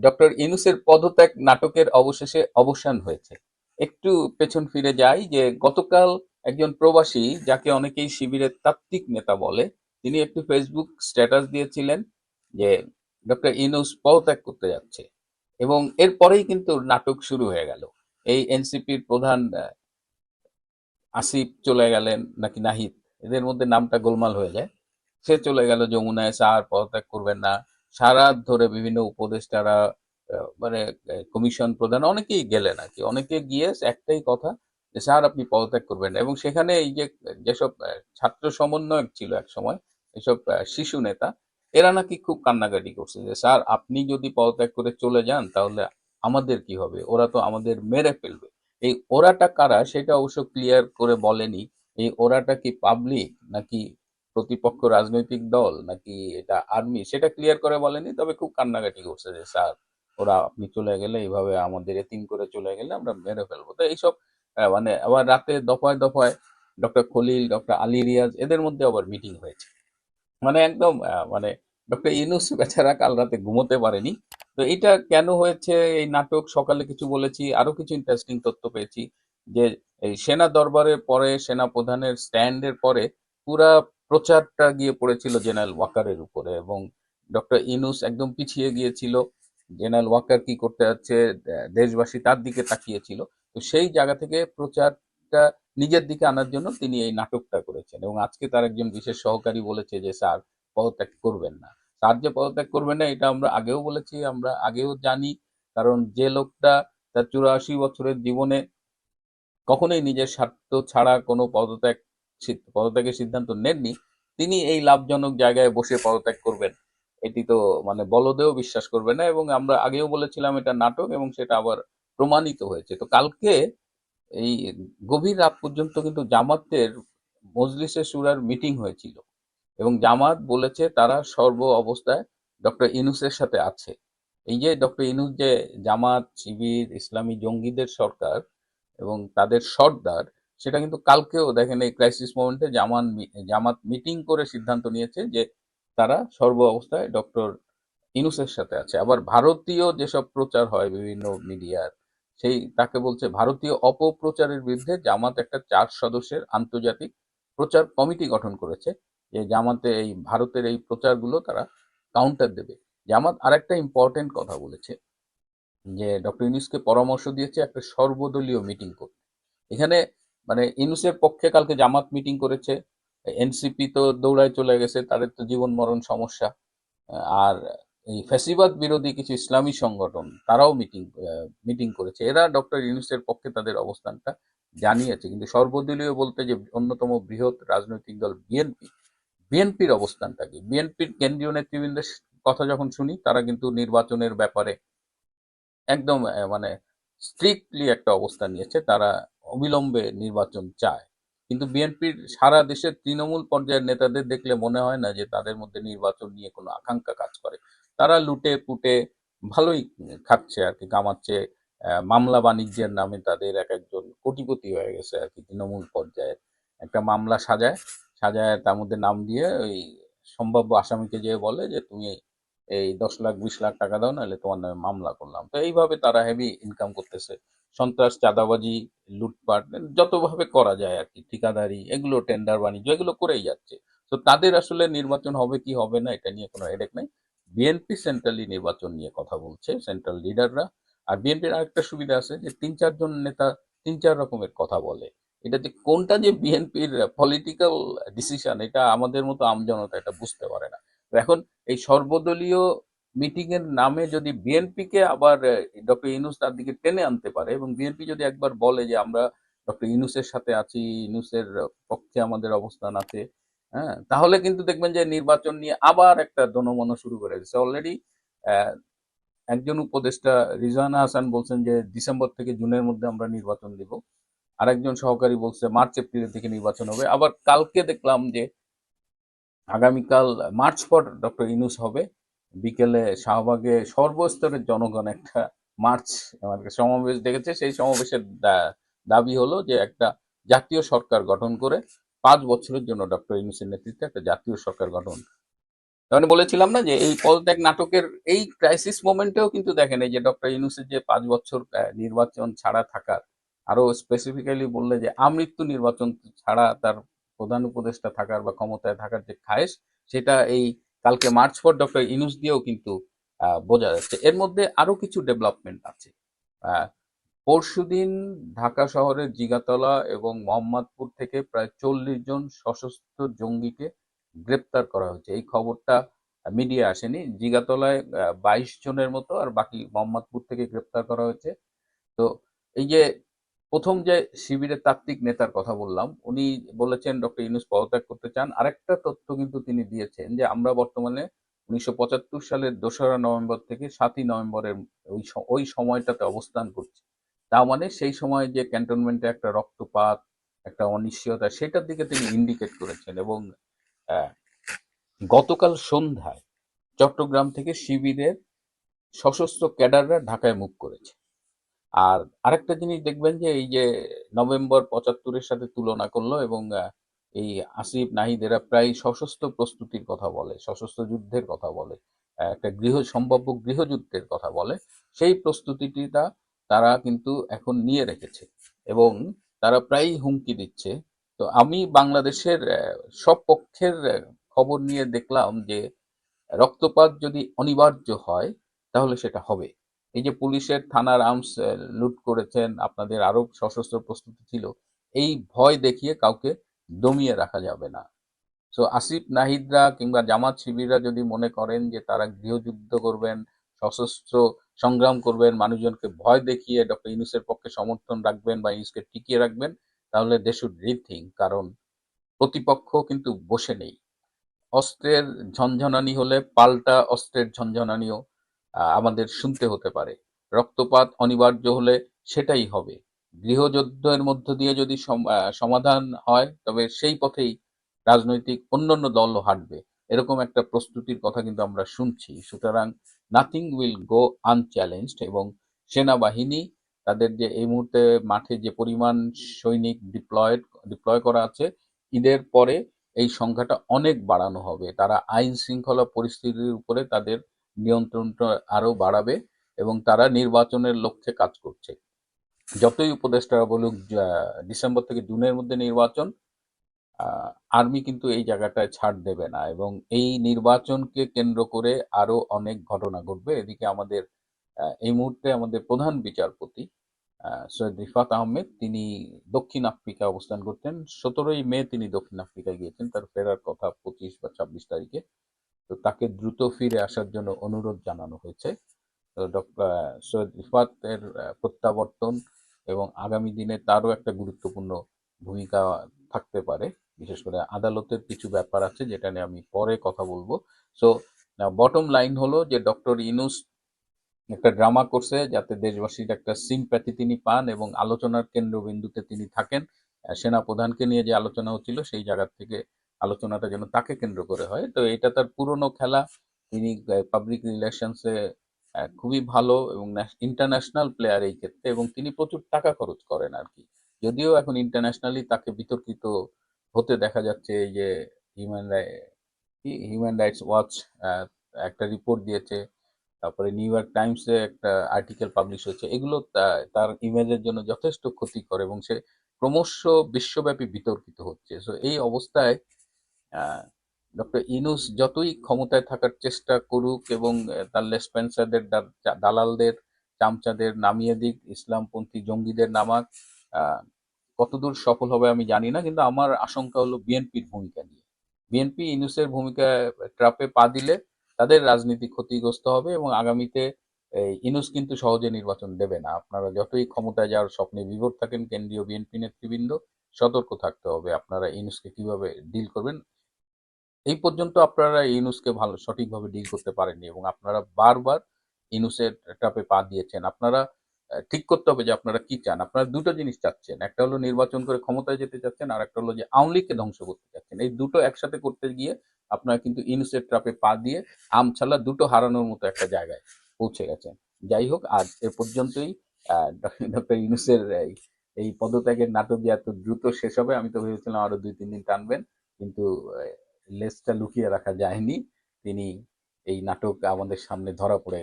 Doctor ইনুসের পদত্যাগ নাটকের অবশেষে অবসান হয়েছে। একটু পেছন ফিরে যাই যে গতকাল একজন প্রবাসী, যাকে অনেকেই শিবিরের তাত্ত্বিক নেতা বলে, তিনি একটি ফেসবুক স্ট্যাটাস দিয়েছিলেন যে ডক্টর ইনুস পদত্যাগ করতে যাচ্ছে। এবং এরপরেই কিন্তু নাটক শুরু হয়ে গেল। এই এনসিপির প্রধান আসিফ চলে গেলেন নাকি নাহিদ? এদের মধ্যে নামটা গোলমাল হয়ে যায়। সে চলে গেল, যমুনায়, স্যার পদত্যাগ করবেন না। সারা ধরে বিভিন্ন উপদেষ্টারা মানে কমিশন প্রধান অনেকেই গেলেন আর কি। অনেকে গিয়ে একটাই কথা যে, স্যার, আপনি পদত্যাগ করবেন। এবং সেখানে এই যে, যেসব ছাত্র সমন্বয়ক ছিল এক সময়, এসব শিশু নেতা, এরা নাকি খুব কান্নাকাটি করছে যে, স্যার, আপনি যদি পদত্যাগ করে চলে যান, তাহলে আমাদের কি হবে? ওরা তো আমাদের মেরে ফেলবে। এই ওরাটা কারা, সেটা অবশ্য ক্লিয়ার করে বলেনি। এই ওরাটা কি পাবলিক নাকি প্রতিপক্ষ রাজনৈতিক দল নাকি এটা আর্মি সেটা ক্লিয়ার করে বলেনি, তবে খুব কান্নাকাটি করছে যে, স্যার, ওরা আপনি চলে গেলে এইভাবে আমাদের এতিম করে চলে গেলে আমরা মেরে ফেলব। তো এইসব মানে আবার রাতে দফায় দফায় ডক্টর খলিল, ডক্টর আলী রিয়াজ, এদের মধ্যে আবার মিটিং হয়েছে। মানে একদম মানে ডক্টর ইউনুস বেচারা কাল রাতে ঘুমোতে পারেনি। তো এটা কেন হয়েছে? এই নাটক সকালে কিছু বলেছি, আরও কিছু ইন্টারেস্টিং তথ্য পেয়েছি যে, এই সেনা দরবারের পরে সেনা প্রধানের স্ট্যান্ডের পরে পুরা প্রচারটা গিয়ে পড়েছিল জেনারেল ওয়াকারের উপরে এবং ডক্টর ইনুস একদম পিছিয়ে গিয়েছিল। জেনারেল ওয়াকার কি করতে যাচ্ছে, দেশবাসী তার দিকে তাকিয়েছিল। তো সেই জায়গা থেকে প্রচারটা নিজের দিকে আনার জন্য তিনি এই নাটকটা করেছেন এবং আজকে তার একজন বিশেষ সহকারী বলেছে যে, স্যার, পদত্যাগ করবেন না। স্যার যে পদত্যাগ করবেন না, এটা আমরা আগেও বলেছি, আমরা আগেও জানি। কারণ যে লোকটা তার চুরাশি বছরের জীবনে কখনোই নিজের স্বার্থ ছাড়া কোনো পদত্যাগ পদত্যাগের সিদ্ধান্ত নেননি, তিনি এই লাভজনক জায়গায় বসে পদত্যাগ করবেন। এটি তো মানে বলদেও বিশ্বাস করবে না এবং আমরা আগেও বলেছিলাম এটা নাটক এবং সেটা আবার প্রমাণিত হয়েছে। তো কালকে এই গভীর রাত পর্যন্ত কিন্তু জামাতের মজলিসে সুরার মিটিং হয়েছিল এবং জামাত বলেছে তারা সর্ব অবস্থায় ডক্টর ইনুসের সাথে আছে। এই যে ডক্টর ইনুস যে জামাত, শিবির, ইসলামী জঙ্গিদের সরকার এবং তাদের সর্দার সেটা কিন্তু কালকেও দেখেন এই ক্রাইসিস মোমেন্টে জামান জামাত মিটিং করে সিদ্ধান্ত নিয়েছে যে তারা সর্ব অবস্থায় ডক্টর ইনুসের সাথে আছে। আবার ভারতীয় যেসব প্রচার হয় বিভিন্ন মিডিয়ার সেই তাকে বলছে ভারতীয় অপপ্রচারের বিরুদ্ধে জামাত একটা চার সদস্যের আন্তর্জাতিক প্রচার কমিটি গঠন করেছে। যে জামাতে এই, ভারতের এই প্রচারগুলো তারা কাউন্টার দেবে। জামাত আরেকটা ইম্পর্টেন্ট কথা বলেছে যে ডক্টর ইউনুসকে পরামর্শ দিয়েছে একটা সর্বদলীয় মিটিং করতে। এখানে মানে ইউনুসের পক্ষে কালকে জামাত মিটিং করেছে, এনসিপি তো দৌড়ায় চলে গেছে, তাদের তো জীবন মরণ সমস্যা। আর এই ফ্যাসিবাদ বিরোধী কিছু ইসলামী সংগঠন, তারাও মিটিং মিটিং করেছে। এরা ডক্টর ইউনুসের পক্ষে তাদের অবস্থানটা জানিয়েছে। কিন্তু সর্বদলীয় বলতে যে অন্যতম বৃহৎ রাজনৈতিক দল বিএনপি, বিএনপির অবস্থানটা কি? বিএনপির কেন্দ্রীয় নেতৃবৃন্দের কথা যখন শুনি, তারা কিন্তু নির্বাচনের ব্যাপারে একদম মানে স্ট্রিক্টলি একটা অবস্থান নিয়েছে। তারা অবিলম্বে নির্বাচন চায়। কিন্তু বিএনপির সারা দেশের তৃণমূল পর্যায়ের নেতাদের দেখলে মনে হয় না যে তাদের মধ্যে নির্বাচন নিয়ে কোনো আকাঙ্ক্ষা কাজ করে। তারা লুটে পুটে ভালোই খাচ্ছে আর কি, কামাচ্ছে মামলা বাণিজ্যের নামে তাদের এক একজন কোটিপতি হয়ে গেছে আর কি তৃণমূল পর্যায়ের। একটা মামলা সাজায় সাজায় তার মধ্যে নাম দিয়ে ওই সম্ভাব্য আসামিকে যেয়ে বলে যে, তুমি এই দশ লাখ, বিশ লাখ টাকা দাও, নাহলে তোমার নামে মামলা করলাম। তো এইভাবে তারা হেভি ইনকাম করতেছে। সন্ত্রাস, চাঁদাবাজি, লুটপাট, যতভাবে করা যায় আর কি, ঠিকাদারি, এগুলো টেন্ডার বাণিজ্য, এগুলো করেই যাচ্ছে। তো তাদের আসলে নির্বাচন হবে কি হবে না, এটা নিয়ে কোনো হেডেক নাই। বিএনপি সেন্ট্রালি নির্বাচন নিয়ে কথা বলছে সেন্ট্রাল লিডাররা আর বিএনপির আরেকটা সুবিধা আছে যে, তিন চারজন নেতা তিন, চার রকমের কথা বলে। এটা যে কোনটা যে বিএনপির পলিটিক্যাল ডিসিশন এটা আমাদের মতো আমজনতা এটা বুঝতে পারে না। এখন এই সর্বদলীয় মিটিং এর নামে যদি বিএনপি কে আবার ডক্টর ইনুস তার দিকে টেনে আনতে পারে এবং বিএনপি যদি একবার বলে যে আমরা ডক্টর ইনুসের সাথে আছি ইনুসের পক্ষে আমাদের অবস্থান আছে হ্যাঁ তাহলে কিন্তু দেখবেন যে নির্বাচন নিয়ে আবার একটা দনমন শুরু করে দিচ্ছে অলরেডি একজন উপদেষ্টা রিজওয়ানা হাসান বলছেন যে ডিসেম্বর থেকে জুনের মধ্যে আমরা নির্বাচন দিব। আরেকজন সহকারী বলছে মার্চ, এপ্রিলের দিকে নির্বাচন হবে। আবার কালকে দেখলাম যে আগামীকাল মার্চ পর ডক্টর ইনুস হবে। বিকেলে শাহবাগে সর্বস্তরের জনগণ একটা মার্চ সমাবেশ ডেকেছে। সেই সমাবেশের দাবি হলো যে একটা জাতীয় সরকার গঠন করে পাঁচ বছরের জন্য ডক্টর ইনুসের নেতৃত্বে একটা জাতীয় সরকার গঠন। মানে বলেছিলাম না যে এই পদত্যাগ নাটকের এই ক্রাইসিস মোমেন্টেও কিন্তু দেখেন এই যে ডক্টর ইউনুসের যে পাঁচ বছর নির্বাচন ছাড়া থাকার আরও স্পেসিফিক্যালি বললে যে আমৃত্যু নির্বাচন ছাড়া তার প্রধান উপদেষ্টা থাকার বা ক্ষমতায় থাকার যে খায়েশ, সেটা এই কালকে মার্চ ফর ডক্টর ইনুস দিয়েও কিন্তু বোঝা যাচ্ছে। এর মধ্যে আরও কিছু ডেভেলপমেন্ট আছে। পরশুদিন ঢাকা শহরের জিগাতলা এবং মোহাম্মদপুর থেকে প্রায় চল্লিশ জন সশস্ত্র জঙ্গিকে গ্রেপ্তার করা হয়েছে। এই খবরটা মিডিয়া আসেনি। জিগাতলায় বাইশ জনের মতো আর বাকি মোহাম্মদপুর থেকে গ্রেপ্তার করা হয়েছে। তো এই যে প্রথম যে শিবিরের তাত্ত্বিক নেতার কথা বললাম, উনি বলেছেন ডক্টর ইউনুস পদত্যাগ করতে চান। আরেকটা তথ্য কিন্তু তিনি দিয়েছেন যে, আমরা বর্তমানে উনিশশো পঁচাত্তর সালের দোসরা নভেম্বর থেকে সাতই নভেম্বরের ওই ওই সময়টাতে অবস্থান করছি। তার মানে সেই সময় যে ক্যান্টনমেন্টে একটা রক্তপাত, একটা অনিশ্চয়তা, সেটার দিকে তিনি ইন্ডিকেট করেছেন এবং গতকাল সন্ধ্যায় চট্টগ্রাম থেকে শিবিরের সশস্ত্র ক্যাডাররা ঢাকায় মুখ করেছে। আর আরেকটা জিনিস দেখবেন যে, এই যে নভেম্বর পঁচাত্তরের সাথে তুলনা করল এবং এই আসিফ নাহিদ এরা প্রায় সশস্ত্র প্রস্তুতির কথা বলে, সশস্ত্র যুদ্ধের কথা বলে একটা গৃহ, সম্ভাব্য গৃহযুদ্ধের কথা বলে, সেই প্রস্তুতিটা তারা কিন্তু এখন নিয়ে রেখেছে এবং তারা প্রায়ই হুমকি দিচ্ছে। তো আমি বাংলাদেশের সব পক্ষের খবর নিয়ে দেখলাম যে, রক্তপাত যদি অনিবার্য হয়, তাহলে সেটা হবে। এই যে পুলিশের থানার আর্মস লুট করেছেন, আপনাদের আরও সশস্ত্র প্রস্তুতি ছিল, এই ভয় দেখিয়ে কাউকে দমিয়ে রাখা যাবে না। সো আসিফ নাহিদরা কিংবা জামাত শিবিররা যদি মনে করেন যে তারা গৃহযুদ্ধ করবেন, সশস্ত্র সংগ্রাম করবেন, মানুষজনকে ভয় দেখিয়ে ডক্টর ইউনুসের পক্ষে সমর্থন রাখবেন বা ইউনুসকে টিকিয়ে রাখবেন, তাহলে দে শুড রিথিং কারণ প্রতিপক্ষ কিন্তু বসে নেই। অস্ত্রের ঝনঝনানি হলে পাল্টা অস্ত্রের ঝনঝনানিও আমাদের শুনতে হতে পারে। রক্তপাত অনিবার্য হলে সেটাই হবে। গৃহযুদ্ধের মধ্য দিয়ে যদি সমাধান হয়, তবে সেই পথেই রাজনৈতিক অন্যান্য দলও হাঁটবে। এরকম একটা প্রস্তুতির কথা কিন্তু আমরা শুনছি। সুতরাং নাথিং উইল গো আনচ্যালেঞ্জড এবং সেনাবাহিনী তাদের যে এই মুহূর্তে মাঠে যে পরিমাণ সৈনিক ডিপ্লয়েড ডিপ্লয় করা আছে, ঈদের পরে এই সংখ্যাটা অনেক বাড়ানো হবে। তারা আইন শৃঙ্খলা পরিস্থিতির উপরে তাদের নিয়ন্ত্রণটা আরও বাড়াবে এবং তারা নির্বাচনের লক্ষ্যে কাজ করছে। যতই উপদেষ্টারা বলুক ডিসেম্বর থেকে জুনের মধ্যে নির্বাচন আর্মি কিন্তু এই জায়গাটায় ছাড় দেবে না এবং এই নির্বাচনকে কেন্দ্র করে আরও অনেক ঘটনা ঘটবে। এদিকে আমাদের এই মুহূর্তে আমাদের প্রধান বিচারপতি সৈয়দ রিফাত আহমেদ, তিনি দক্ষিণ আফ্রিকা অবস্থান করতেন। সতেরোই মে তিনি দক্ষিণ আফ্রিকায় গিয়েছেন। তার ফেরার কথা পঁচিশ বা ছাব্বিশ তারিখে। তো তাকে দ্রুত ফিরে আসার জন্য অনুরোধ জানানো হয়েছে। সৈয়দ রিফাতের প্রত্যাবর্তন এবং আগামী দিনে তারও একটা গুরুত্বপূর্ণ ভূমিকা থাকতে পারে। বিশেষ করে আদালতের কিছু ব্যাপার আছে যেটা নিয়ে আমি পরে কথা বলব। সো বটম লাইন হলো যে ডক্টর ইনুস একটা ড্রামা করছে যাতে দেশবাসীর একটা সিম্প্যাথি তিনি পান এবং আলোচনার কেন্দ্রবিন্দুতে তিনি থাকেন। সেনা প্রধানকে নিয়ে যে আলোচনা হচ্ছিল সেই জায়গা থেকে আলোচনাটা যেন তাকে কেন্দ্র করে হয়। তো এটা তার পুরনো খেলা। তিনি পাবলিক রিলেশনসে খুবই ভালো এবং ইন্টারন্যাশনাল প্লেয়ার এই ক্ষেত্রে এবং তিনি প্রচুর টাকা খরচ করেন আর কি যদিও এখন ইন্টারন্যাশনালি তাকে বিতর্কিত হতে দেখা যাচ্ছে এই যে হিউম্যান হিউম্যান রাইটস ওয়াচ একটা রিপোর্ট দিয়েছে। তারপরে নিউ ইয়র্ক টাইমসে একটা আর্টিকেল পাবলিশ হয়েছে। এগুলো তার ইমেজের জন্য যথেষ্ট ক্ষতিকর এবং সে ক্রমশ বিশ্বব্যাপী বিতর্কিত হচ্ছে। সো এই অবস্থায় ডক্টর ইনুস যতই ক্ষমতায় থাকার চেষ্টা করুক এবং তার লেসপেন্সারদের দালালদের, চামচাদের নামিয়ে দিক, ইসলামপন্থী জঙ্গিদের নামাক কতদূর সফল হবে আমি জানি না, কিন্তু আমার আশঙ্কা হলো বিএনপির ভূমিকা নিয়ে। বিএনপি ইনুসের ভূমিকা ট্রাপে পা দিলে তাদের রাজনীতি ক্ষতিগ্রস্ত হবে এবং আগামীতে ইনুস কিন্তু সহজে নির্বাচন দেবে না। আপনারা যতই ক্ষমতায় যাওয়ার স্বপ্নে বিভোর থাকেন, কেন্দ্রীয় বিএনপি নেতৃবৃন্দ, সতর্ক থাকতে হবে। আপনারা ইনুসকে কীভাবে ডিল করবেন এই পর্যন্ত আপনারা ইনুসকে ভালো, সঠিকভাবে ডিল করতে পারেননি এবং আপনারা বারবার ইনুসের ট্রাপে পা দিয়েছেন। আপনারা ঠিক করতে হবে যে আপনারা কি চান। আপনারা দুটো জিনিস চাচ্ছেন। একটা হলো নির্বাচন করে ক্ষমতায় যেতে চাচ্ছেন আর একটা হলো যে আওয়ামী লীগকে ধ্বংস করতে চাচ্ছেন। এই দুটো একসাথে করতে গিয়ে আপনারা কিন্তু ইনুসের ট্রাপে পা দিয়ে আমছালা দুটো হারানোর মতো একটা জায়গায় পৌঁছে গেছেন। যাই হোক, আজ এ পর্যন্তই। ডক্টর ইনুসের এই পদত্যাগের নাটক যে এত দ্রুত শেষ হবে, আমি তো ভেবেছিলাম আরও দুই, তিন দিন টানবেন। কিন্তু লেজটা লুকিয়ে রাখা যায়নি। তিনি এই নাটক আমাদের সামনে ধরা পড়ে